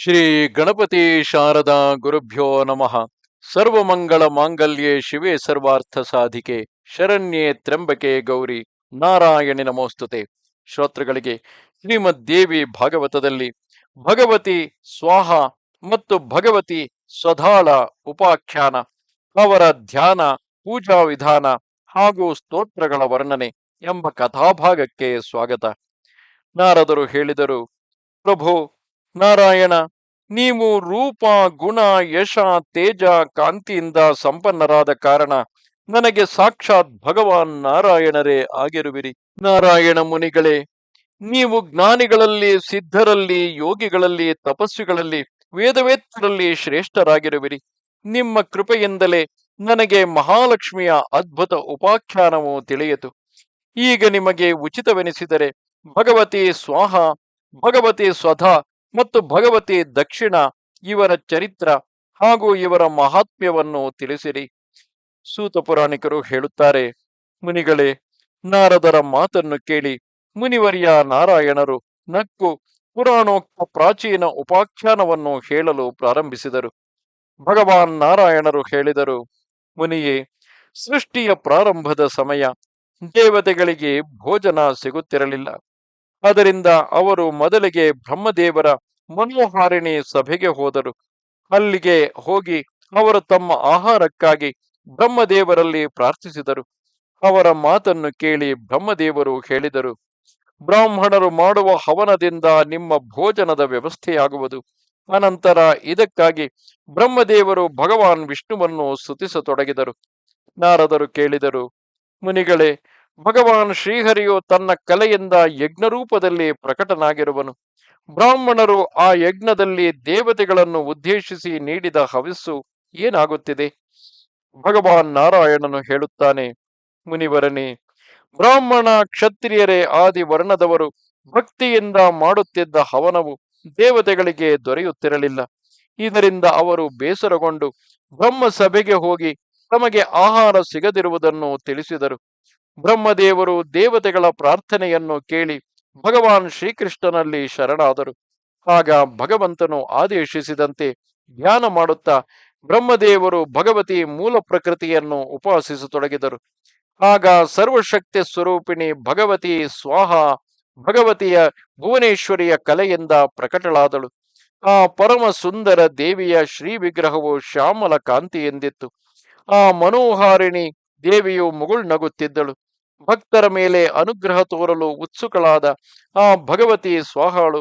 ಶ್ರೀ ಗಣಪತಿ ಶಾರದಾ ಗುರುಭ್ಯೋ ನಮಃ. ಸರ್ವಮಂಗಳ ಮಾಂಗಲ್ಯೇ ಶಿವೆ ಸರ್ವಾರ್ಥ ಸಾಧಿಕೆ, ಶರಣ್ಯೆ ತ್ರ್ಯಂಬಕೆ ಗೌರಿ, ನಾರಾಯಣಿ ನಮೋಸ್ತುತೆ. ಶ್ರೋತೃಗಳಿಗೆ ಶ್ರೀಮದ್ ದೇವಿ ಭಾಗವತದಲ್ಲಿ ಭಗವತಿ ಸ್ವಾಹ ಮತ್ತು ಭಗವತಿ ಸ್ವಧಾಳ ಉಪಾಖ್ಯಾನ, ಅವರ ಧ್ಯಾನ, ಪೂಜಾ ವಿಧಾನ ಹಾಗೂ ಸ್ತೋತ್ರಗಳ ವರ್ಣನೆ ಎಂಬ ಕಥಾಭಾಗಕ್ಕೆ ಸ್ವಾಗತ. ನಾರದರು ಹೇಳಿದರು, ಪ್ರಭು ನಾರಾಯಣ, ನೀವು ರೂಪ, ಗುಣ, ಯಶ, ತೇಜ, ಕಾಂತಿಯಿಂದ ಸಂಪನ್ನರಾದ ಕಾರಣ ನನಗೆ ಸಾಕ್ಷಾತ್ ಭಗವಾನ್ ನಾರಾಯಣರೇ ಆಗಿರುವಿರಿ. ನಾರಾಯಣ ಮುನಿಗಳೇ, ನೀವು ಜ್ಞಾನಿಗಳಲ್ಲಿ, ಸಿದ್ಧರಲ್ಲಿ, ಯೋಗಿಗಳಲ್ಲಿ, ತಪಸ್ವಿಗಳಲ್ಲಿ, ವೇದವೇತ್ತರಲ್ಲಿ ಶ್ರೇಷ್ಠರಾಗಿರುವಿರಿ. ನಿಮ್ಮ ಕೃಪೆಯಿಂದಲೇ ನನಗೆ ಮಹಾಲಕ್ಷ್ಮಿಯ ಅದ್ಭುತ ಉಪಾಖ್ಯಾನವು ತಿಳಿಯಿತು. ಈಗ ನಿಮಗೆ ಉಚಿತವೆನಿಸಿದರೆ ಭಗವತಿ ಸ್ವಾಹ, ಭಗವತಿ ಸ್ವಧಾ ಮತ್ತು ಭಗವತಿ ದಕ್ಷಿಣ ಇವರ ಚರಿತ್ರ ಹಾಗೂ ಇವರ ಮಹಾತ್ಮ್ಯವನ್ನು ತಿಳಿಸಿರಿ. ಸೂತ ಪುರಾಣಿಕರು ಹೇಳುತ್ತಾರೆ, ಮುನಿಗಳೇ, ನಾರದರ ಮಾತನ್ನು ಕೇಳಿ, ಮುನಿವರಿಯ ನಾರಾಯಣರು ನಕ್ಕು ಪುರಾಣೋಕ್ತ ಪ್ರಾಚೀನ ಉಪಾಖ್ಯಾನವನ್ನು ಹೇಳಲು ಪ್ರಾರಂಭಿಸಿದರು. ಭಗವಾನ್ ನಾರಾಯಣರು ಹೇಳಿದರು, ಮುನಿಯೇ, ಸೃಷ್ಟಿಯ ಪ್ರಾರಂಭದ ಸಮಯ ದೇವತೆಗಳಿಗೆ ಭೋಜನ ಸಿಗುತ್ತಿರಲಿಲ್ಲ. ಅದರಿಂದ ಅವರು ಮೊದಲಿಗೆ ಬ್ರಹ್ಮದೇವರ ಮನೋಹಾರಿಣಿ ಸಭೆಗೆ ಹೋದರು. ಅಲ್ಲಿಗೆ ಹೋಗಿ ಅವರು ತಮ್ಮ ಆಹಾರಕ್ಕಾಗಿ ಬ್ರಹ್ಮದೇವರಲ್ಲಿ ಪ್ರಾರ್ಥಿಸಿದರು. ಅವರ ಮಾತನ್ನು ಕೇಳಿ ಬ್ರಹ್ಮದೇವರು ಹೇಳಿದರು, ಬ್ರಾಹ್ಮಣರು ಮಾಡುವ ಹವನದಿಂದ ನಿಮ್ಮ ಭೋಜನದ ವ್ಯವಸ್ಥೆಯಾಗುವುದು. ಅನಂತರ ಇದಕ್ಕಾಗಿ ಬ್ರಹ್ಮದೇವರು ಭಗವಾನ್ ವಿಷ್ಣುವನ್ನು ಸ್ತುತಿಸತೊಡಗಿದರು. ನಾರದರು ಕೇಳಿದರು, ಮುನಿಗಳೇ ಭಗವಾನ್ ಶ್ರೀಹರಿಯು ತನ್ನ ಕಲೆಯಿಂದ ಯಜ್ಞರೂಪದಲ್ಲಿ ಪ್ರಕಟನಾಗಿರುವನು. ಬ್ರಾಹ್ಮಣರು ಆ ಯಜ್ಞದಲ್ಲಿ ದೇವತೆಗಳನ್ನು ಉದ್ದೇಶಿಸಿ ನೀಡಿದ ಹವಿಸ್ಸು ಏನಾಗುತ್ತಿದೆ? ಭಗವಾನ್ ನಾರಾಯಣನು ಹೇಳುತ್ತಾನೆ, ಮುನಿವರನೇ, ಬ್ರಾಹ್ಮಣ ಕ್ಷತ್ರಿಯರೇ ಆದಿ ವರ್ಣದವರು ಭಕ್ತಿಯಿಂದ ಮಾಡುತ್ತಿದ್ದ ಹವನವು ದೇವತೆಗಳಿಗೆ ದೊರೆಯುತ್ತಿರಲಿಲ್ಲ. ಇದರಿಂದ ಅವರು ಬೇಸರಗೊಂಡು ಬ್ರಹ್ಮ ಸಭೆಗೆ ಹೋಗಿ ತಮಗೆ ಆಹಾರ ಸಿಗದಿರುವುದನ್ನು ತಿಳಿಸಿದರು. ಬ್ರಹ್ಮದೇವರು ದೇವತೆಗಳ ಪ್ರಾರ್ಥನೆಯನ್ನು ಕೇಳಿ ಭಗವಾನ್ ಶ್ರೀಕೃಷ್ಣನಲ್ಲಿ ಶರಣಾದರು. ಆಗ ಭಗವಂತನು ಆದೇಶಿಸಿದಂತೆ ಧ್ಯಾನ ಮಾಡುತ್ತಾ ಬ್ರಹ್ಮದೇವರು ಭಗವತಿ ಮೂಲ ಪ್ರಕೃತಿಯನ್ನು ಉಪಾಸಿಸತೊಡಗಿದರು. ಆಗ ಸರ್ವಶಕ್ತಿ ಸ್ವರೂಪಿಣಿ ಭಗವತಿ ಸ್ವಾಹ ಭಗವತಿಯ ಭುವನೇಶ್ವರಿಯ ಕಲೆಯಿಂದ ಪ್ರಕಟಳಾದಳು. ಆ ಪರಮ ಸುಂದರ ದೇವಿಯ ಶ್ರೀ ವಿಗ್ರಹವು ಶ್ಯಾಮಲ ಕಾಂತಿ ಎಂದಿತ್ತು. ಆ ಮನೋಹಾರಿಣಿ ದೇವಿಯು ಮುಗುಳ್ನಗುತ್ತಿದ್ದಳು ಭಕ್ತರ ಮೇಲೆ ಅನುಗ್ರಹ ತೋರಲು ಉತ್ಸುಕಳಾದ ಆ ಭಗವತಿ ಸ್ವಾಹಾಳು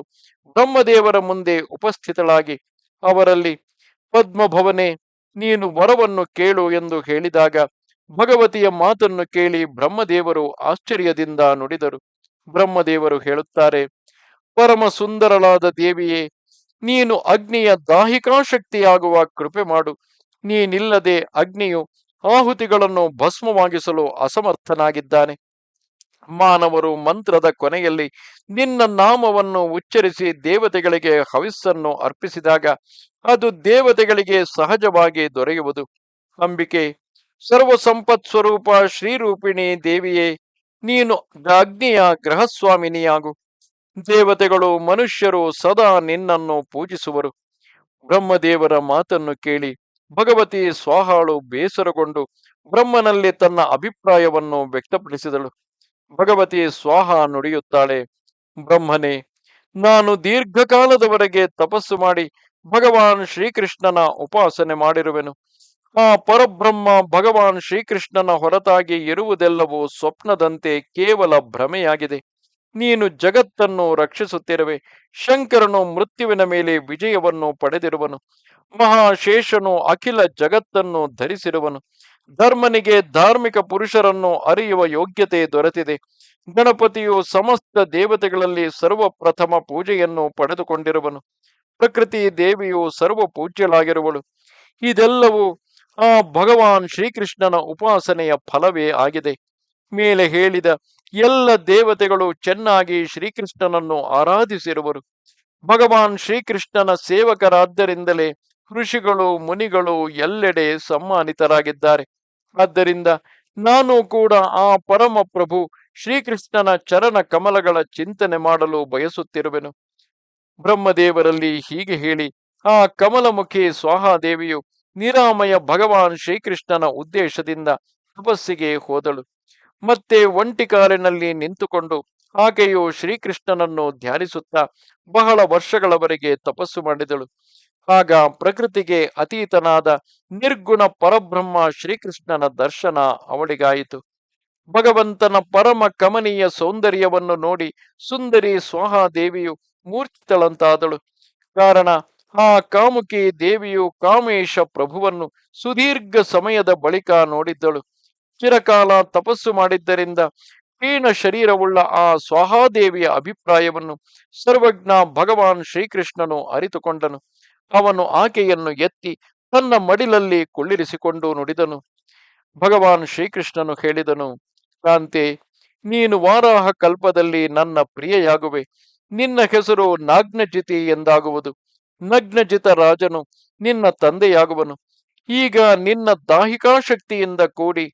ಬ್ರಹ್ಮದೇವರ ಮುಂದೆ ಉಪಸ್ಥಿತಳಾಗಿ ಅವರಲ್ಲಿ, ಪದ್ಮಭವನೆ, ನೀನು ವರವನ್ನು ಕೇಳು ಎಂದು ಹೇಳಿದಾಗ ಭಗವತಿಯ ಮಾತನ್ನು ಕೇಳಿ ಬ್ರಹ್ಮದೇವರು ಆಶ್ಚರ್ಯದಿಂದ ನುಡಿದರು. ಬ್ರಹ್ಮದೇವರು ಹೇಳುತ್ತಾರೆ ಪರಮ ಸುಂದರಳಾದ ದೇವಿಯೇ, ನೀನು ಅಗ್ನಿಯ ದಾಹಿಕಾಶಕ್ತಿಯಾಗುವ ಕೃಪೆ ಮಾಡು. ನೀನಿಲ್ಲದೆ ಅಗ್ನಿಯು ಆಹುತಿಗಳನ್ನು ಭಸ್ಮವಾಗಿಸಲು ಅಸಮರ್ಥನಾಗಿದ್ದಾನೆ. ಮಾನವರು ಮಂತ್ರದ ಕೊನೆಯಲ್ಲಿ ನಿನ್ನ ನಾಮವನ್ನು ಉಚ್ಚರಿಸಿ ದೇವತೆಗಳಿಗೆ ಹವಿಸ್ಸನ್ನು ಅರ್ಪಿಸಿದಾಗ ಅದು ದೇವತೆಗಳಿಗೆ ಸಹಜವಾಗಿ ದೊರೆಯುವುದು. ಅಂಬಿಕೆ ಸರ್ವ ಸಂಪತ್ ಸ್ವರೂಪ ಶ್ರೀರೂಪಿಣಿ ದೇವಿಯೇ, ನೀನು ಅಗ್ನಿಯ ಗೃಹಸ್ವಾಮಿನಿಯಾಗು. ದೇವತೆಗಳು ಮನುಷ್ಯರು ಸದಾ ನಿನ್ನನ್ನು ಪೂಜಿಸುವರು. ಬ್ರಹ್ಮದೇವರ ಮಾತನ್ನು ಕೇಳಿ ಭಗವತಿ ಸ್ವಾಹಾಳು ಬೇಸರಗೊಂಡು ಬ್ರಹ್ಮನಲ್ಲಿ ತನ್ನ ಅಭಿಪ್ರಾಯವನ್ನು ವ್ಯಕ್ತಪಡಿಸಿದಳು. ಭಗವತಿ ಸ್ವಾಹ ನುಡಿಯುತ್ತಾಳೆ, ಬ್ರಹ್ಮನೇ, ನಾನು ದೀರ್ಘಕಾಲದವರೆಗೆ ತಪಸ್ಸು ಮಾಡಿ ಭಗವಾನ್ ಶ್ರೀಕೃಷ್ಣನ ಉಪಾಸನೆ ಮಾಡಿರುವೆನು. ಆ ಪರಬ್ರಹ್ಮ ಭಗವಾನ್ ಶ್ರೀಕೃಷ್ಣನ ಹೊರತಾಗಿ ಇರುವುದೆಲ್ಲವೂ ಸ್ವಪ್ನದಂತೆ ಕೇವಲ ಭ್ರಮೆಯಾಗಿದೆ. ನೀನು ಜಗತ್ತನ್ನು ರಕ್ಷಿಸುತ್ತಿರುವೆ. ಶಂಕರನು ಮೃತ್ಯುವಿನ ಮೇಲೆ ವಿಜಯವನ್ನು ಪಡೆದಿರುವನು. ಮಹಾಶೇಷನು ಅಖಿಲ ಜಗತ್ತನ್ನು ಧರಿಸಿರುವನು. ಧರ್ಮನಿಗೆ ಧಾರ್ಮಿಕ ಪುರುಷರನ್ನು ಅರಿಯುವ ಯೋಗ್ಯತೆ ದೊರೆತಿದೆ. ಗಣಪತಿಯು ಸಮಸ್ತ ದೇವತೆಗಳಲ್ಲಿ ಸರ್ವಪ್ರಥಮ ಪೂಜೆಯನ್ನು ಪಡೆದುಕೊಂಡಿರುವನು. ಪ್ರಕೃತಿ ದೇವಿಯು ಸರ್ವ ಪೂಜ್ಯಳಾಗಿರುವಳು ಇದೆಲ್ಲವೂ ಆ ಭಗವಾನ್ ಶ್ರೀಕೃಷ್ಣನ ಉಪಾಸನೆಯ ಫಲವೇ ಆಗಿದೆ. ಮೇಲೆ ಹೇಳಿದ ಎಲ್ಲ ದೇವತೆಗಳು ಚೆನ್ನಾಗಿ ಶ್ರೀಕೃಷ್ಣನನ್ನು ಆರಾಧಿಸಿರುವರು. ಭಗವಾನ್ ಶ್ರೀಕೃಷ್ಣನ ಸೇವಕರಾದ್ದರಿಂದಲೇ ಋಷಿಗಳು, ಮುನಿಗಳು ಎಲ್ಲೆಡೆ ಸಮ್ಮಾನಿತರಾಗಿದ್ದಾರೆ. ಆದ್ದರಿಂದ ನಾನು ಕೂಡ ಆ ಪರಮ ಪ್ರಭು ಶ್ರೀಕೃಷ್ಣನ ಚರಣ ಕಮಲಗಳ ಚಿಂತನೆ ಮಾಡಲು ಬಯಸುತ್ತಿರುವೆನು. ಬ್ರಹ್ಮದೇವರಲ್ಲಿ ಹೀಗೆ ಹೇಳಿ, ಆ ಕಮಲಮುಖಿ ಸ್ವಾಹಾದೇವಿಯು ನಿರಾಮಯ ಭಗವಾನ್ ಶ್ರೀಕೃಷ್ಣನ ಉದ್ದೇಶದಿಂದ ತಪಸ್ಸಿಗೆ ಹೋದಳು. ಮತ್ತೆ ಒಂಟಿ ಕಾಲಿನಲ್ಲಿ ನಿಂತುಕೊಂಡು ಆಕೆಯು ಶ್ರೀಕೃಷ್ಣನನ್ನು ಧ್ಯಾನಿಸುತ್ತಾ ಬಹಳ ವರ್ಷಗಳವರೆಗೆ ತಪಸ್ಸು ಮಾಡಿದಳು. ಆಗ ಪ್ರಕೃತಿಗೆ ಅತೀತನಾದ ನಿರ್ಗುಣ ಪರಬ್ರಹ್ಮ ಶ್ರೀಕೃಷ್ಣನ ದರ್ಶನ ಅವಳಿಗಾಯಿತು. ಭಗವಂತನ ಪರಮ ಕಮನೀಯ ಸೌಂದರ್ಯವನ್ನು ನೋಡಿ ಸುಂದರಿ ಸ್ವಾಹಾದೇವಿಯು ಮೂರ್ಛಿತಳಂತಾದಳು. ಕಾರಣ ಆ ಕಾಮುಕಿ ದೇವಿಯು ಕಾಮೇಶ ಪ್ರಭುವನ್ನು ಸುದೀರ್ಘ ಸಮಯದ ಬಳಿಕ ನೋಡಿದ್ದಳು. ಚಿರಕಾಲ ತಪಸ್ಸು ಮಾಡಿದ್ದರಿಂದ ಕ್ಷೀಣ ಶರೀರವುಳ್ಳ ಆ ಸ್ವಹಾದೇವಿಯ ಅಭಿಪ್ರಾಯವನ್ನು ಸರ್ವಜ್ಞ ಭಗವಾನ್ ಶ್ರೀಕೃಷ್ಣನು ಅರಿತುಕೊಂಡನು. ಅವನು ಆಕೆಯನ್ನು ಎತ್ತಿ ತನ್ನ ಮಡಿಲಲ್ಲಿ ಕುಳ್ಳಿರಿಸಿಕೊಂಡು ನುಡಿದನು. ಭಗವಾನ್ ಶ್ರೀಕೃಷ್ಣನು ಹೇಳಿದನು, ಕಾಂತೆ, ನೀನು ವಾರಾಹ ಕಲ್ಪದಲ್ಲಿ ನನ್ನ ಪ್ರಿಯೆಯಾಗುವೆ. ನಿನ್ನ ಹೆಸರು ನಾಗ್ನಜಿತಿ ಎಂದಾಗುವುದು. ನಗ್ನಜಿತ ರಾಜನು ನಿನ್ನ ತಂದೆಯಾಗುವನು. ಈಗ ನಿನ್ನ ದಾಹಿಕಾಶಕ್ತಿಯಿಂದ ಕೂಡಿ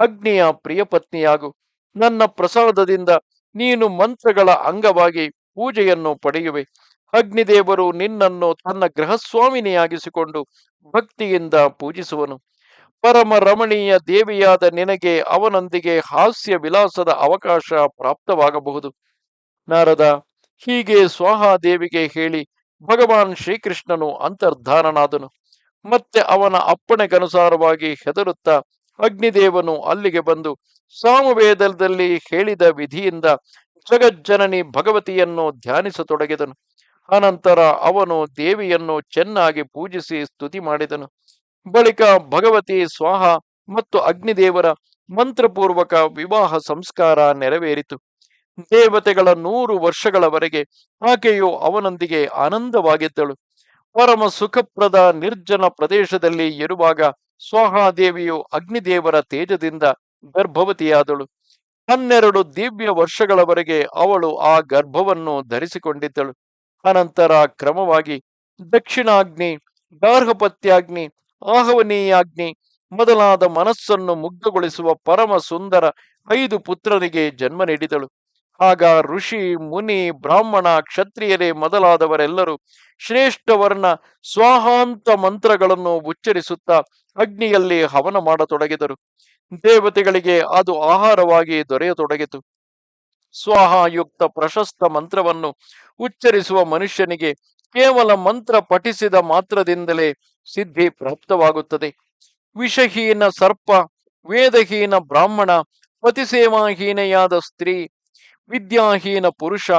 ಅಗ್ನಿಯ ಪ್ರಿಯಪತ್ನಿಯಾಗು ನನ್ನ ಪ್ರಸಾದದಿಂದ ನೀನು ಮಂತ್ರಗಳ ಅಂಗವಾಗಿ ಪೂಜೆಯನ್ನು ಪಡೆಯುವೆ. ಅಗ್ನಿದೇವರು ನಿನ್ನನ್ನು ತನ್ನ ಗೃಹಸ್ವಾಮಿನಿಯಾಗಿಸಿಕೊಂಡು ಭಕ್ತಿಯಿಂದ ಪೂಜಿಸುವನು. ಪರಮ ರಮಣೀಯ ದೇವಿಯಾದ ನಿನಗೆ ಅವನೊಂದಿಗೆ ಹಾಸ್ಯ ವಿಲಾಸದ ಅವಕಾಶ ಪ್ರಾಪ್ತವಾಗಬಹುದು. ನಾರದ, ಹೀಗೆ ಸ್ವಾಹಾದೇವಿಗೆ ಹೇಳಿ ಭಗವಾನ್ ಶ್ರೀಕೃಷ್ಣನು ಅಂತರ್ಧಾನನಾದನು. ಮತ್ತೆ ಅವನ ಅಪ್ಪಣೆಗನುಸಾರವಾಗಿ ಹೆದರುತ್ತಾ ಅಗ್ನಿದೇವನು ಅಲ್ಲಿಗೆ ಬಂದು ಸಾಮವೇದದಲ್ಲಿ ಹೇಳಿದ ವಿಧಿಯಿಂದ ಜಗಜ್ಜನನಿ ಭಗವತಿಯನ್ನು ಧ್ಯಾನಿಸತೊಡಗಿದನು. ಅನಂತರ ಅವನು ದೇವಿಯನ್ನು ಚೆನ್ನಾಗಿ ಪೂಜಿಸಿ ಸ್ತುತಿ ಮಾಡಿದನು. ಬಳಿಕ ಭಗವತಿ ಸ್ವಾಹ ಮತ್ತು ಅಗ್ನಿದೇವರ ಮಂತ್ರಪೂರ್ವಕ ವಿವಾಹ ಸಂಸ್ಕಾರ ನೆರವೇರಿತು. ದೇವತೆಗಳ ನೂರು ವರ್ಷಗಳವರೆಗೆ ಆಕೆಯು ಅವನೊಂದಿಗೆ ಆನಂದವಾಗಿದ್ದಳು. ಪರಮ ಸುಖಪ್ರದ ನಿರ್ಜನ ಪ್ರದೇಶದಲ್ಲಿ ಇರುವಾಗ ಸ್ವಾಹಾದೇವಿಯು ಅಗ್ನಿದೇವರ ತೇಜದಿಂದ ಗರ್ಭವತಿಯಾದಳು. ಹನ್ನೆರಡು ದಿವ್ಯ ವರ್ಷಗಳವರೆಗೆ ಅವಳು ಆ ಗರ್ಭವನ್ನು ಧರಿಸಿಕೊಂಡಿದ್ದಳು. ಅನಂತರ ಕ್ರಮವಾಗಿ ದಕ್ಷಿಣಾಗ್ನಿ, ಗಾರ್ಹಪತ್ಯಾಗ್ನಿ, ಆಹವನೀಯಾಗ್ನಿ ಮೊದಲಾದ ಮನಸ್ಸನ್ನು ಮುಗ್ಧಗೊಳಿಸುವ ಪರಮ ಸುಂದರ ಐದು ಪುತ್ರರಿಗೆ ಜನ್ಮ ನೀಡಿದಳು. ಆಗ ಋಷಿ, ಮುನಿ, ಬ್ರಾಹ್ಮಣ, ಕ್ಷತ್ರಿಯರೇ ಮೊದಲಾದವರೆಲ್ಲರೂ ಶ್ರೇಷ್ಠ ವರ್ಣ ಸ್ವಾಹಾಂತ ಮಂತ್ರಗಳನ್ನು ಉಚ್ಚರಿಸುತ್ತಾ ಅಗ್ನಿಯಲ್ಲಿ ಹವನ ಮಾಡತೊಡಗಿದರು. ದೇವತೆಗಳಿಗೆ ಅದು ಆಹಾರವಾಗಿ ದೊರೆಯತೊಡಗಿತು. ಸ್ವಾಹಾಯುಕ್ತ ಪ್ರಶಸ್ತ ಮಂತ್ರವನ್ನು ಉಚ್ಚರಿಸುವ ಮನುಷ್ಯನಿಗೆ ಕೇವಲ ಮಂತ್ರ ಪಠಿಸಿದ ಮಾತ್ರದಿಂದಲೇ ಸಿದ್ಧಿ ಪ್ರಾಪ್ತವಾಗುತ್ತದೆ. ವಿಷಹೀನ ಸರ್ಪ, ವೇದಹೀನ ಬ್ರಾಹ್ಮಣ, ಪತಿಸೇವಾಹೀನೆಯಾದ ಸ್ತ್ರೀ ವಿದ್ಯಾಹೀನ ಪುರುಷ,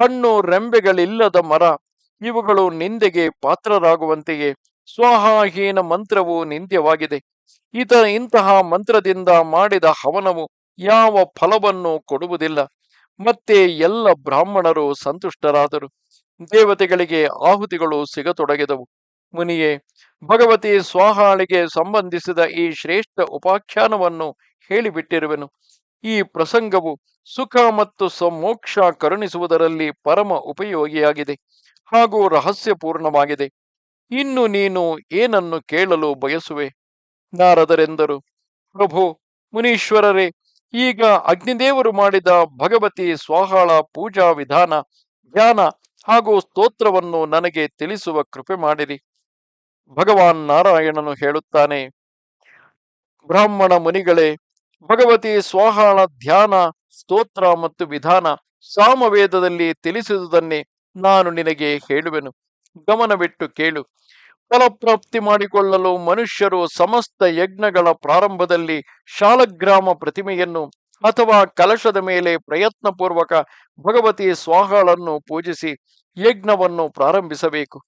ಹಣ್ಣು, ರೆಂಬೆಗಳಿಲ್ಲದ ಮರ, ಇವುಗಳು ನಿಂದೆಗೆ ಪಾತ್ರರಾಗುವಂತೆಯೇ. ಸ್ವಾಹಾಹೀನ ಮಂತ್ರವು ನಿಂದ್ಯವಾಗಿದೆ. ಇತ ಇಂತಹ ಮಂತ್ರದಿಂದ ಮಾಡಿದ ಹವನವು ಯಾವ ಫಲವನ್ನು ಕೊಡುವುದಿಲ್ಲ. ಮತ್ತೆ ಎಲ್ಲ ಬ್ರಾಹ್ಮಣರು ಸಂತುಷ್ಟರಾದರು. ದೇವತೆಗಳಿಗೆ ಆಹುತಿಗಳು ಸಿಗತೊಡಗಿದವು. ಮುನಿಯೇ, ಭಗವತಿ ಸ್ವಾಹಾಳಿಗೆ ಸಂಬಂಧಿಸಿದ ಈ ಶ್ರೇಷ್ಠ ಉಪಾಖ್ಯಾನವನ್ನು ಹೇಳಿಬಿಟ್ಟಿರುವೆನು. ಈ ಪ್ರಸಂಗವು ಸುಖ ಮತ್ತು ಸಮೋಕ್ಷ ಕರುಣಿಸುವುದರಲ್ಲಿ ಪರಮ ಉಪಯೋಗಿಯಾಗಿದೆ ಹಾಗೂ ರಹಸ್ಯಪೂರ್ಣವಾಗಿದೆ. ಇನ್ನು ನೀನು ಏನನ್ನು ಕೇಳಲು ಬಯಸುವೆ? ನಾರದರೆಂದರು, ಪ್ರಭು, ಮುನೀಶ್ವರರೇ, ಈಗ ಅಗ್ನಿದೇವರು ಮಾಡಿದ ಭಗವತಿ ಸ್ವಾಹಾಳ ಪೂಜಾ ವಿಧಾನ, ಧ್ಯಾನ ಹಾಗೂ ಸ್ತೋತ್ರವನ್ನು ನನಗೆ ತಿಳಿಸುವ ಕೃಪೆ ಮಾಡಿರಿ. ಭಗವಾನ್ ನಾರಾಯಣನು ಹೇಳುತ್ತಾನೆ, ಬ್ರಾಹ್ಮಣ ಮುನಿಗಳೇ ಭಗವತಿ ಸ್ವಾಹಾಳ ಧ್ಯಾನ, ಸ್ತೋತ್ರ ಮತ್ತು ವಿಧಾನ ಸಾಮವೇದದಲ್ಲಿ ತಿಳಿಸಿದುದನ್ನೇ ನಾನು ನಿನಗೆ ಹೇಳುವೆನು. ಗಮನವಿಟ್ಟು ಕೇಳು. ಫಲಪ್ರಾಪ್ತಿ ಮಾಡಿಕೊಳ್ಳಲು ಮನುಷ್ಯರು ಸಮಸ್ತ ಯಜ್ಞಗಳ ಪ್ರಾರಂಭದಲ್ಲಿ ಶಾಲಗ್ರಾಮ ಪ್ರತಿಮೆಯನ್ನು ಅಥವಾ ಕಲಶದ ಮೇಲೆ ಪ್ರಯತ್ನಪೂರ್ವಕ ಭಗವತಿ ಸ್ವಾಹಾಳನ್ನು ಪೂಜಿಸಿ ಯಜ್ಞವನ್ನು ಪ್ರಾರಂಭಿಸಬೇಕು.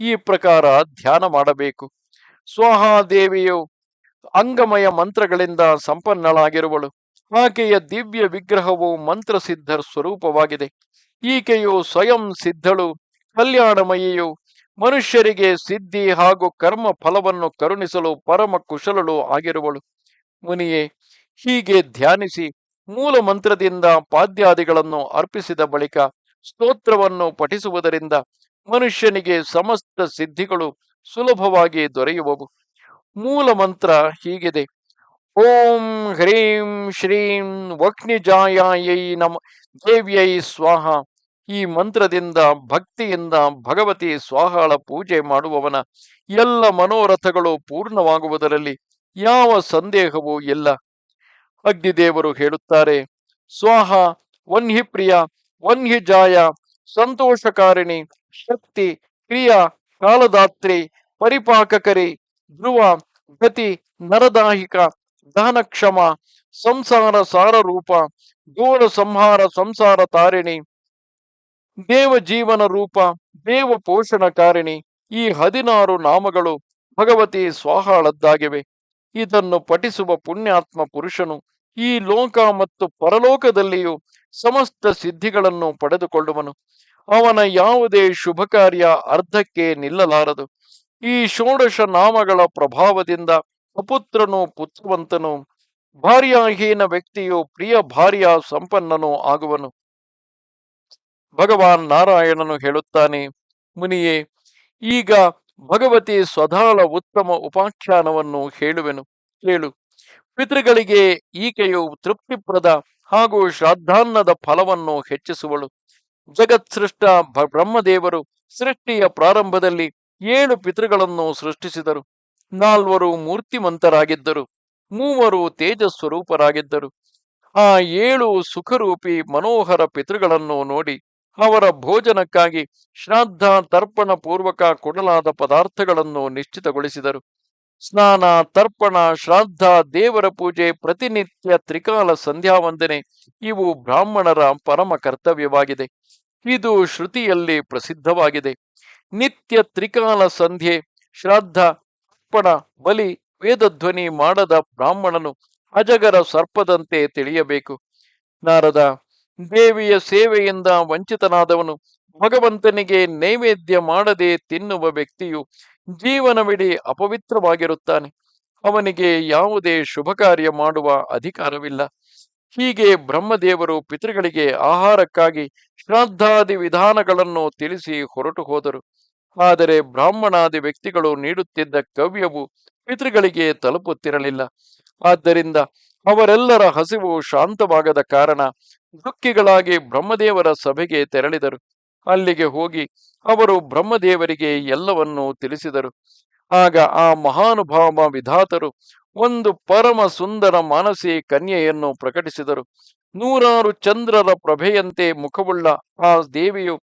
ಈ ಪ್ರಕಾರ ಧ್ಯಾನ ಮಾಡಬೇಕು. ಸ್ವಾಹಾದೇವಿಯು ಅಂಗಮಯ ಮಂತ್ರಗಳಿಂದ ಸಂಪನ್ನಳಾಗಿರುವಳು. ಆಕೆಯ ದಿವ್ಯ ವಿಗ್ರಹವು ಮಂತ್ರಸಿದ್ಧ ಸ್ವರೂಪವಾಗಿದೆ. ಈಕೆಯು ಸ್ವಯಂ ಸಿದ್ಧಳು, ಕಲ್ಯಾಣಮಯಿಯು. ಮನುಷ್ಯರಿಗೆ ಸಿದ್ಧಿ ಹಾಗೂ ಕರ್ಮ ಫಲವನ್ನು ಕರುಣಿಸಲು ಪರಮ ಕುಶಲಳು ಆಗಿರುವಳು. ಮುನಿಯೇ, ಹೀಗೆ ಧ್ಯಾನಿಸಿ ಮೂಲ ಮಂತ್ರದಿಂದ ಪಾದ್ಯಾದಿಗಳನ್ನು ಅರ್ಪಿಸಿದ ಬಳಿಕ ಸ್ತೋತ್ರವನ್ನು ಪಠಿಸುವುದರಿಂದ ಮನುಷ್ಯನಿಗೆ ಸಮಸ್ತ ಸಿದ್ಧಿಗಳು ಸುಲಭವಾಗಿ ದೊರೆಯುವವು. ಮೂಲ ಮಂತ್ರ ಹೀಗಿದೆ. ಓಂ ಹ್ರೀಂ ಶ್ರೀಂ ವಕ್ನಿಜಾಯೈ ನಮ, ದೇವ್ಯೈ ಸ್ವಾಹ. ಈ ಮಂತ್ರದಿಂದ, ಭಕ್ತಿಯಿಂದ ಭಗವತಿ ಸ್ವಾಹಳ ಪೂಜೆ ಮಾಡುವವನ ಎಲ್ಲ ಮನೋರಥಗಳು ಪೂರ್ಣವಾಗುವುದರಲ್ಲಿ ಯಾವ ಸಂದೇಹವೂ ಇಲ್ಲ. ಅಗ್ನಿದೇವರು ಹೇಳುತ್ತಾರೆ, ಸ್ವಾಹ, ವನ್ಹಿ ಪ್ರಿಯ, ವನ್ಹಿ ಜಾಯ, ಸಂತೋಷಕಾರಿಣಿ, ಶಕ್ತಿ, ಕ್ರಿಯಾ, ಕಾಲದಾತ್ರಿ, ಪರಿಪಾಕಕರಿ ಧ್ರುವ, ಗತಿ, ನರದಾಹಿಕ, ದಹನಕ್ಷಮ, ಸಂಸಾರ ಸಾರರೂಪ ಗೋಳ ಸಂಹಾರ ಸಂಸಾರ ತಾರಿಣಿ, ದೇವ ಜೀವನ ರೂಪ, ದೇವ ಪೋಷಣಕಾರಿಣಿ ಈ ಹದಿನಾರು ನಾಮಗಳು ಭಗವತಿ ಸ್ವಾಹಾಳದ್ದಾಗಿವೆ. ಇದನ್ನು ಪಠಿಸುವ ಪುಣ್ಯಾತ್ಮ ಪುರುಷನು ಈ ಲೋಕ ಮತ್ತು ಪರಲೋಕದಲ್ಲಿಯೂ ಸಮಸ್ತ ಸಿದ್ಧಿಗಳನ್ನು ಪಡೆದುಕೊಳ್ಳುವನು. ಅವನ ಯಾವುದೇ ಶುಭ ಕಾರ್ಯ ಅರ್ಧಕ್ಕೆ ನಿಲ್ಲಲಾರದು. ಈ ಷೋಡಶ ನಾಮಗಳ ಪ್ರಭಾವದಿಂದ ಅಪುತ್ರನು ಪುತ್ರವಂತನು, ಭಾರ್ಯಾಹೀನ ವ್ಯಕ್ತಿಯು ಪ್ರಿಯ ಭಾರ್ಯ ಸಂಪನ್ನನು ಆಗುವನು. ಭಗವಾನ್ ನಾರಾಯಣನು ಹೇಳುತ್ತಾನೆ, ಮುನಿಯೇ, ಈಗ ಭಗವತಿ ಸ್ವಧಾಳ ಉತ್ತಮ ಉಪಾಖ್ಯಾನವನ್ನು ಹೇಳುವೆನು. ಕೇಳು, ಪಿತೃಗಳಿಗೆ ಈಕೆಯು ತೃಪ್ತಿಪ್ರದ ಹಾಗೂ ಶ್ರಾದ್ದಾನ್ನದ ಫಲವನ್ನು ಹೆಚ್ಚಿಸುವಳು. ಜಗತ್ಸೃಷ್ಟ ಬ್ರಹ್ಮದೇವರು ಸೃಷ್ಟಿಯ ಪ್ರಾರಂಭದಲ್ಲಿ ಏಳು ಪಿತೃಗಳನ್ನು ಸೃಷ್ಟಿಸಿದರು. ನಾಲ್ವರು ಮೂರ್ತಿಮಂತರಾಗಿದ್ದರು. ಮೂವರು ತೇಜಸ್ವರೂಪರಾಗಿದ್ದರು. ಆ ಏಳು ಸುಖರೂಪಿ ಮನೋಹರ ಪಿತೃಗಳನ್ನು ನೋಡಿ ಅವರ ಭೋಜನಕ್ಕಾಗಿ ಶ್ರಾದ್ದ ತರ್ಪಣ ಪೂರ್ವಕ ಕೊಡಲಾದ ಪದಾರ್ಥಗಳನ್ನು ನಿಶ್ಚಿತಗೊಳಿಸಿದರು. ಸ್ನಾನ, ತರ್ಪಣ, ಶ್ರಾದ್ದ, ದೇವರ ಪೂಜೆ, ಪ್ರತಿನಿತ್ಯ ತ್ರಿಕಾಲ ಸಂಧ್ಯಾ ವಂದನೆ ಇವು ಬ್ರಾಹ್ಮಣರ ಪರಮ ಕರ್ತವ್ಯವಾಗಿದೆ. ಇದು ಶ್ರುತಿಯಲ್ಲಿ ಪ್ರಸಿದ್ಧವಾಗಿದೆ. ನಿತ್ಯ ತ್ರಿಕಾಲ ಸಂಧ್ಯೆ ಶ್ರಾದ್ದ ಅರ್ಪಣ, ಬಲಿ ವೇದಧ್ವನಿ ಮಾಡದ ಬ್ರಾಹ್ಮಣನು ಅಜಗರ ಸರ್ಪದಂತೆ ತಿಳಿಯಬೇಕು. ನಾರದ, ದೇವಿಯ ಸೇವೆಯಿಂದ ವಂಚಿತನಾದವನು ಭಗವಂತನಿಗೆ ನೈವೇದ್ಯ ಮಾಡದೆ ತಿನ್ನುವ ವ್ಯಕ್ತಿಯು ಜೀವನವಿಡೀ ಅಪವಿತ್ರವಾಗಿರುತ್ತಾನೆ. ಅವನಿಗೆ ಯಾವುದೇ ಶುಭ ಕಾರ್ಯ ಮಾಡುವ ಅಧಿಕಾರವಿಲ್ಲ. ಹೀಗೆ ಬ್ರಹ್ಮದೇವರು ಪಿತೃಗಳಿಗೆ ಆಹಾರಕ್ಕಾಗಿ ಶ್ರಾದ್ದಾದಿ ವಿಧಾನಗಳನ್ನು ತಿಳಿಸಿ ಹೊರಟು ಹೋದರು. ಆದರೆ ಬ್ರಾಹ್ಮಣಾದಿ ವ್ಯಕ್ತಿಗಳು ನೀಡುತ್ತಿದ್ದ ಕವ್ಯವು ಪಿತೃಗಳಿಗೆ ತಲುಪುತ್ತಿರಲಿಲ್ಲ. ಆದ್ದರಿಂದ ಅವರೆಲ್ಲರ ಹಸಿವು ಶಾಂತವಾಗದ ಕಾರಣ ದುಃಖಿಗಳಾಗಿ ಬ್ರಹ್ಮದೇವರ ಸಭೆಗೆ ತೆರಳಿದರು. ಅಲ್ಲಿಗೆ ಹೋಗಿ ಅವರು ಬ್ರಹ್ಮದೇವರಿಗೆ ಎಲ್ಲವನ್ನೂ ತಿಳಿಸಿದರು. ಆಗ ಆ ಮಹಾನುಭಾವ ವಿಧಾತರು ಒಂದು ಪರಮ ಸುಂದರ ಮಾನಸಿ ಕನ್ಯೆಯನ್ನು ಪ್ರಕಟಿಸಿದರು. ನೂರಾರು ಚಂದ್ರರ ಪ್ರಭೆಯಂತೆ ಮುಖವುಳ್ಳ ಆ ದೇವಿಯು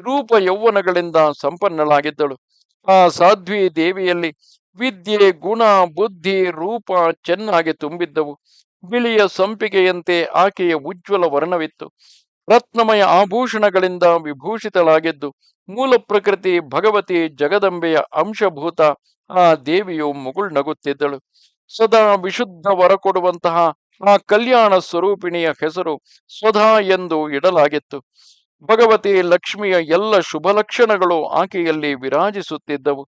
ರೂಪ ಯೌವನಗಳಿಂದ ಸಂಪನ್ನಳಾಗಿದ್ದಳು. ಆ ಸಾಧ್ವಿ ದೇವಿಯಲ್ಲಿ ವಿದ್ಯೆ, ಗುಣ, ಬುದ್ಧಿ, ರೂಪ ಚೆನ್ನಾಗಿ ತುಂಬಿದ್ದವು. ಬಿಳಿಯ ಸಂಪಿಗೆಯಂತೆ ಆಕೆಯ ಉಜ್ವಲ ವರ್ಣವಿತ್ತು. ರತ್ನಮಯ ಆಭೂಷಣಗಳಿಂದ ವಿಭೂಷಿತಳಾಗಿದ್ದು, ಮೂಲ ಪ್ರಕೃತಿ ಭಗವತಿ ಜಗದಂಬೆಯ ಅಂಶಭೂತ ಆ ದೇವಿಯು ಮುಗುಳ್ನಗುತ್ತಿದ್ದಳು. ಸದಾ ವಿಶುದ್ಧ ವರ ಕೊಡುವಂತಹ ಆ ಕಲ್ಯಾಣ ಸ್ವರೂಪಿಣಿಯ ಹೆಸರು ಸ್ವಧಾ ಎಂದು ಇಡಲಾಗಿತ್ತು. ಭಗವತಿ ಲಕ್ಷ್ಮಿಯ ಎಲ್ಲ ಶುಭ ಲಕ್ಷಣಗಳು ಆಕೆಯಲ್ಲಿ ವಿರಾಜಿಸುತ್ತಿದ್ದವು.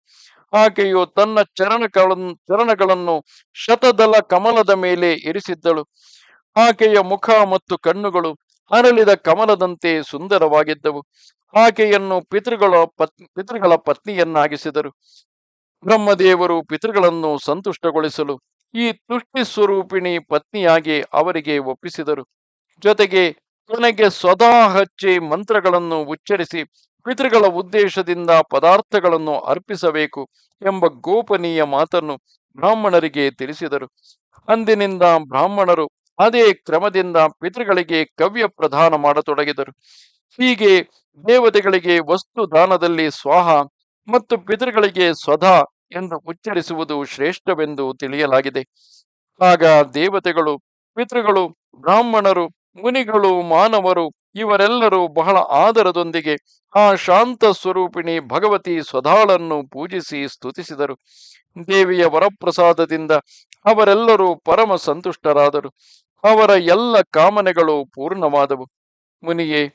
ಆಕೆಯು ತನ್ನ ಚರಣಗಳನ್ನು ಚರಣಗಳನ್ನು ಶತದಲ ಕಮಲದ ಮೇಲೆ ಇರಿಸಿದ್ದಳು. ಆಕೆಯ ಮುಖ ಮತ್ತು ಕಣ್ಣುಗಳು ಅರಳಿದ ಕಮಲದಂತೆ ಸುಂದರವಾಗಿದ್ದವು. ಆಕೆಯನ್ನು ಪಿತೃಗಳ ಪತ್, ಪಿತೃಗಳ ಪತ್ನಿಯನ್ನಾಗಿಸಿದರು. ಬ್ರಹ್ಮದೇವರು ಪಿತೃಗಳನ್ನು ಸಂತುಷ್ಟಗೊಳಿಸಲು ಈ ತುಷ್ಟಿ ಸ್ವರೂಪಿಣಿ ಪತ್ನಿಯಾಗಿ ಅವರಿಗೆ ಒಪ್ಪಿಸಿದರು. ಜೊತೆಗೆ ಕೊನೆಗೆ ಸ್ವತಃ ಹಚ್ಚಿ ಮಂತ್ರಗಳನ್ನು ಉಚ್ಚರಿಸಿ ಪಿತೃಗಳ ಉದ್ದೇಶದಿಂದ ಪದಾರ್ಥಗಳನ್ನು ಅರ್ಪಿಸಬೇಕು ಎಂಬ ಗೋಪನೀಯ ಮಾತನ್ನು ಬ್ರಾಹ್ಮಣರಿಗೆ ತಿಳಿಸಿದರು. ಅಂದಿನಿಂದ ಬ್ರಾಹ್ಮಣರು ಅದೇ ಕ್ರಮದಿಂದ ಪಿತೃಗಳಿಗೆ ಕವ್ಯ ಪ್ರದಾನ ಮಾಡತೊಡಗಿದರು. ಹೀಗೆ ದೇವತೆಗಳಿಗೆ ವಸ್ತು ದಾನದಲ್ಲಿ ಸ್ವಾಹ ಮತ್ತು ಪಿತೃಗಳಿಗೆ ಸ್ವಧಾ ಎಂದು ಉಚ್ಚರಿಸುವುದು ಶ್ರೇಷ್ಠವೆಂದು ತಿಳಿಯಲಾಗಿದೆ. ಆಗ ದೇವತೆಗಳು, ಪಿತೃಗಳು, ಬ್ರಾಹ್ಮಣರು ಮುನಿಗಳು, ಮಾನವರು ಇವರೆಲ್ಲರೂ ಬಹಳ ಆದರದೊಂದಿಗೆ ಆ ಶಾಂತ ಸ್ವರೂಪಿಣಿ ಭಗವತಿ ಸ್ವಧಾಳನ್ನು ಪೂಜಿಸಿ ಸ್ತುತಿಸಿದರು. ದೇವಿಯ ವರಪ್ರಸಾದದಿಂದ ಅವರೆಲ್ಲರೂ ಪರಮ ಸಂತುಷ್ಟರಾದರು. ಅವರ ಎಲ್ಲ ಕಾಮನೆಗಳು ಪೂರ್ಣವಾದವು. ಮುನಿಯೇ,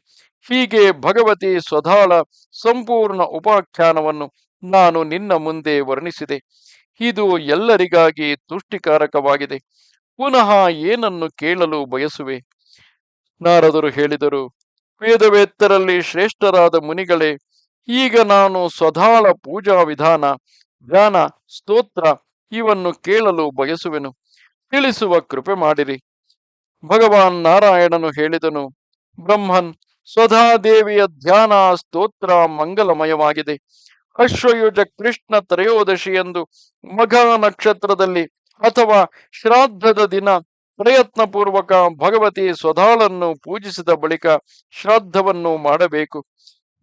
ಹೀಗೆ ಭಗವತಿ ಸ್ವಧಾಳ ಸಂಪೂರ್ಣ ಉಪಾಖ್ಯಾನವನ್ನು ನಾನು ನಿನ್ನ ಮುಂದೆ ವರ್ಣಿಸಿದೆ. ಇದು ಎಲ್ಲರಿಗಾಗಿ ತುಷ್ಟಿಕಾರಕವಾಗಿದೆ. ಪುನಃ ಏನನ್ನು ಕೇಳಲು ಬಯಸುವೆ? ನಾರದರು ಹೇಳಿದರು, ವೇದವೇತ್ತರಲ್ಲಿ ಶ್ರೇಷ್ಠರಾದ ಮುನಿಗಳೇ, ಈಗ ನಾನು ಸ್ವಧಾಳ ಪೂಜಾ ವಿಧಾನ, ಧ್ಯಾನ, ಸ್ತೋತ್ರ ಇವನ್ನು ಕೇಳಲು ಬಯಸುವೆನು. ತಿಳಿಸುವ ಕೃಪೆ ಮಾಡಿರಿ. ಭಗವಾನ್ ನಾರಾಯಣನು ಹೇಳಿದನು, ಬ್ರಹ್ಮನ್, ಸ್ವಧಾದೇವಿಯ ಧ್ಯಾನ, ಸ್ತೋತ್ರ ಮಂಗಲಮಯವಾಗಿದೆ. ಅಶ್ವಯುಜ ಕೃಷ್ಣ ತ್ರಯೋದಶಿಯಂದು ಮಘ ನಕ್ಷತ್ರದಲ್ಲಿ ಅಥವಾ ಶ್ರಾದ್ದದ ದಿನ ಪ್ರಯತ್ನ ಪೂರ್ವಕ ಭಗವತಿ ಸ್ವಧಾಳನ್ನು ಪೂಜಿಸಿದ ಬಳಿಕ ಶ್ರಾದ್ದವನ್ನು ಮಾಡಬೇಕು.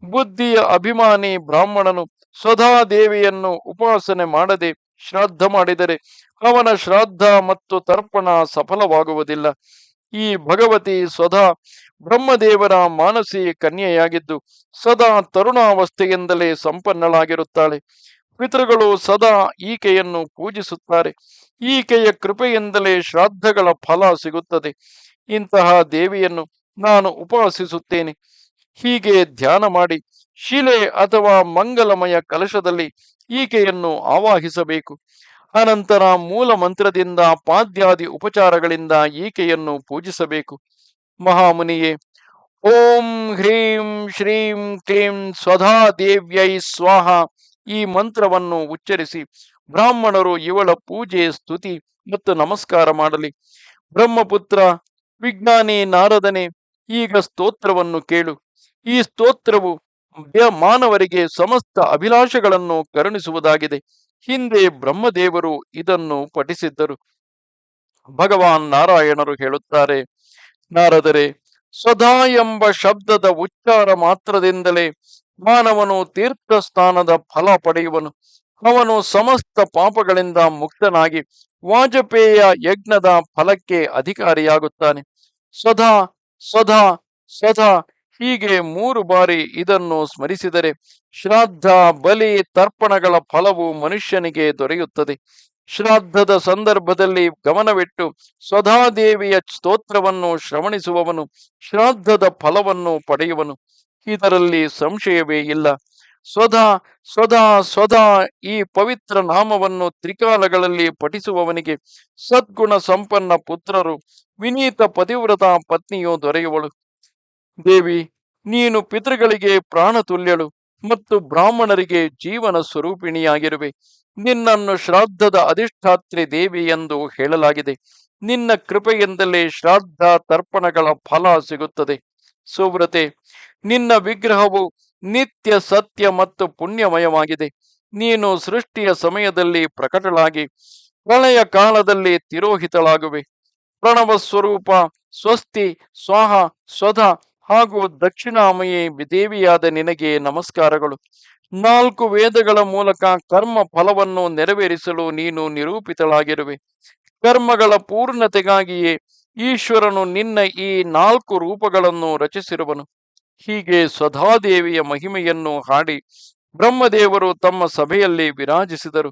ಬುದ್ಧಿಯ ಅಭಿಮಾನಿ ಬ್ರಾಹ್ಮಣನು ಸ್ವಧಾದೇವಿಯನ್ನು ಉಪಾಸನೆ ಮಾಡದೆ ಶ್ರಾದ್ದ ಮಾಡಿದರೆ ಅವನ ಶ್ರಾದ್ದ ಮತ್ತು ತರ್ಪಣ ಸಫಲವಾಗುವುದಿಲ್ಲ. ಈ ಭಗವತಿ ಸ್ವಧಾ ಬ್ರಹ್ಮದೇವರ ಮಾನಸಿ ಕನ್ಯೆಯಾಗಿದ್ದು ಸದಾ ತರುಣಾವಸ್ಥೆಯಿಂದಲೇ ಸಂಪನ್ನಳಾಗಿರುತ್ತಾಳೆ. ಪಿತೃಗಳು ಸದಾ ಈಕೆಯನ್ನು ಪೂಜಿಸುತ್ತಾರೆ. ಈಕೆಯ ಕೃಪೆಯಿಂದಲೇ ಶ್ರಾದ್ದಗಳ ಫಲ ಸಿಗುತ್ತದೆ. ಇಂತಹ ದೇವಿಯನ್ನು ನಾನು ಉಪಾಸಿಸುತ್ತೇನೆ. ಹೀಗೆ ಧ್ಯಾನ ಮಾಡಿ ಶಿಲೆ ಅಥವಾ ಮಂಗಲಮಯ ಕಲಶದಲ್ಲಿ ಈಕೆಯನ್ನು ಆವಾಹಿಸಬೇಕು. ಅನಂತರ ಮೂಲ ಮಂತ್ರದಿಂದ ಪಾದ್ಯಾದಿ ಉಪಚಾರಗಳಿಂದ ಈಕೆಯನ್ನು ಪೂಜಿಸಬೇಕು. ಮಹಾಮುನಿಯೇ, ಓಂ ಹ್ರೀಂ ಶ್ರೀಂ ಕ್ಲೀಂ ಸ್ವಧಾ ದೇವ್ಯೈ ಸ್ವಾಹ. ಈ ಮಂತ್ರವನ್ನು ಉಚ್ಚರಿಸಿ, ಬ್ರಾಹ್ಮಣರು ಇವಳ ಪೂಜೆ ಸ್ತುತಿ ಮತ್ತು ನಮಸ್ಕಾರ ಮಾಡಲಿ. ಬ್ರಹ್ಮಪುತ್ರ, ವಿಜ್ಞಾನಿ ನಾರದನೆ, ಈಗ ಸ್ತೋತ್ರವನ್ನು ಕೇಳು. ಈ ಸ್ತೋತ್ರವು ಮಾನವರಿಗೆ ಸಮಸ್ತ ಅಭಿಲಾಷೆಗಳನ್ನು ಕರುಣಿಸುವುದಾಗಿದೆ. ಹಿಂದೆ ಬ್ರಹ್ಮದೇವರು ಇದನ್ನು ಪಠಿಸಿದ್ದರು. ಭಗವಾನ್ ನಾರಾಯಣರು ಹೇಳುತ್ತಾರೆ, ನಾರದರೆ, ಸದಾ ಎಂಬ ಶಬ್ದದ ಉಚ್ಚಾರ ಮಾತ್ರದಿಂದಲೇ ಮಾನವನು ತೀರ್ಥಸ್ಥಾನದ ಫಲ ಪಡೆಯುವನು. ಅವನು ಸಮಸ್ತ ಪಾಪಗಳಿಂದ ಮುಕ್ತನಾಗಿ ವಾಜಪೇಯ ಯಜ್ಞದ ಫಲಕ್ಕೆ ಅಧಿಕಾರಿಯಾಗುತ್ತಾನೆ. ಸದಾ ಸದಾ ಸದಾ ಹೀಗೆ ಮೂರು ಬಾರಿ ಇದನ್ನು ಸ್ಮರಿಸಿದರೆ ಶ್ರಾದ್ದ ಬಲಿ ತರ್ಪಣಗಳ ಫಲವು ಮನುಷ್ಯನಿಗೆ ದೊರೆಯುತ್ತದೆ. ಶ್ರಾದ್ದದ ಸಂದರ್ಭದಲ್ಲಿ ಗಮನವಿಟ್ಟು ಸ್ವಧಾದೇವಿಯ ಸ್ತೋತ್ರವನ್ನು ಶ್ರವಣಿಸುವವನು ಶ್ರಾದ್ದದ ಫಲವನ್ನು ಪಡೆಯುವನು. ಇದರಲ್ಲಿ ಸಂಶಯವೇ ಇಲ್ಲ. ಸ್ವಧಾ ಸ್ವದಾ ಸ್ವದಾ ಈ ಪವಿತ್ರ ನಾಮವನ್ನು ತ್ರಿಕಾಲಗಳಲ್ಲಿ ಪಠಿಸುವವನಿಗೆ ಸದ್ಗುಣ ಸಂಪನ್ನ ಪುತ್ರರು, ವಿನೀತ ಪತಿವ್ರತ ಪತ್ನಿಯು ದೊರೆಯುವಳು. ದೇವಿ, ನೀನು ಪಿತೃಗಳಿಗೆ ಪ್ರಾಣ ತುಲ್ಯಳು ಮತ್ತು ಬ್ರಾಹ್ಮಣರಿಗೆ ಜೀವನ ಸ್ವರೂಪಿಣಿಯಾಗಿರುವೆ. ನಿನ್ನನ್ನು ಶ್ರಾದ್ದದ ಅಧಿಷ್ಠಾತ್ರಿ ದೇವಿ ಎಂದು ಹೇಳಲಾಗಿದೆ. ನಿನ್ನ ಕೃಪೆಯಿಂದಲೇ ಶ್ರಾದ್ದ ತರ್ಪಣಗಳ ಫಲ ಸಿಗುತ್ತದೆ. ಸುವ್ರತೆ ನಿನ್ನ ವಿಗ್ರಹವು ನಿತ್ಯ ಸತ್ಯ ಮತ್ತು ಪುಣ್ಯಮಯವಾಗಿದೆ. ನೀನು ಸೃಷ್ಟಿಯ ಸಮಯದಲ್ಲಿ ಪ್ರಕಟಳಾಗಿ ಪ್ರಳಯ ಕಾಲದಲ್ಲಿ ತಿರೋಹಿತಳಾಗುವೆ. ಪ್ರಣವ ಸ್ವರೂಪ, ಸ್ವಸ್ತಿ, ಸ್ವಾಹ, ಸ್ವಧ ಹಾಗೂ ದಕ್ಷಿಣಾಮಯಿ ದೇವಿಯಾದ ನಿನಗೆ ನಮಸ್ಕಾರಗಳು. ನಾಲ್ಕು ವೇದಗಳ ಮೂಲಕ ಕರ್ಮ ಫಲವನ್ನು ನೆರವೇರಿಸಲು ನೀನು ನಿರೂಪಿತಳಾಗಿರುವೆ. ಕರ್ಮಗಳ ಪೂರ್ಣತೆಗಾಗಿಯೇ ಈಶ್ವರನು ನಿನ್ನ ಈ ನಾಲ್ಕು ರೂಪಗಳನ್ನು ರಚಿಸಿರುವನು. ಹೀಗೆ ಸ್ವಧಾದೇವಿಯ ಮಹಿಮೆಯನ್ನು ಹಾಡಿ ಬ್ರಹ್ಮದೇವರು ತಮ್ಮ ಸಭೆಯಲ್ಲಿ ವಿರಾಜಿಸಿದರು.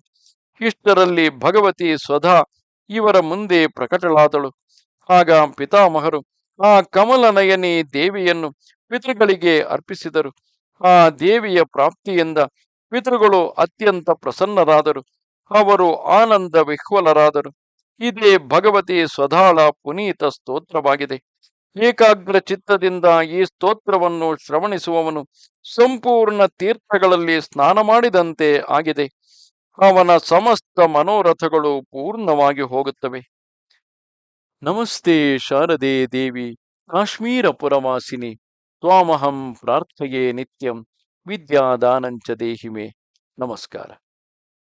ಇಷ್ಟರಲ್ಲಿ ಭಗವತಿ ಸ್ವಧಾ ಇವರ ಮುಂದೆ ಪ್ರಕಟಳಾದಳು. ಆಗ ಪಿತಾಮಹರು ಆ ಕಮಲನಯನಿ ದೇವಿಯನ್ನು ಪಿತೃಗಳಿಗೆ ಅರ್ಪಿಸಿದರು. ಆ ದೇವಿಯ ಪ್ರಾಪ್ತಿಯಿಂದ ಪಿತೃಗಳು ಅತ್ಯಂತ ಪ್ರಸನ್ನರಾದರು. ಅವರು ಆನಂದ ವಿಹ್ವಲರಾದರು. ಇದೇ ಭಗವತಿ ಸ್ವಧಾಳ ಪುನೀತ ಸ್ತೋತ್ರವಾಗಿದೆ. ಏಕಾಗ್ರ ಚಿತ್ತದಿಂದ ಈ ಸ್ತೋತ್ರವನ್ನು ಶ್ರವಣಿಸುವವನು ಸಂಪೂರ್ಣ ತೀರ್ಥಗಳಲ್ಲಿ ಸ್ನಾನ ಮಾಡಿದಂತೆ ಆಗಿದೆ. ಅವನ ಸಮಸ್ತ ಮನೋರಥಗಳು ಪೂರ್ಣವಾಗಿ ಹೋಗುತ್ತವೆ. ನಮಸ್ತೆ ಶಾರದೆ ದೇವಿ ಕಾಶ್ಮೀರ ಪುರವಾಸಿನಿ ತ್ವಾಮಹಂ ಪ್ರಾರ್ಥಯೇ ನಿತ್ಯಂ. ವಿದ್ಯಾದಾನಂಚ ದೇಹಿಮೆ. ನಮಸ್ಕಾರ.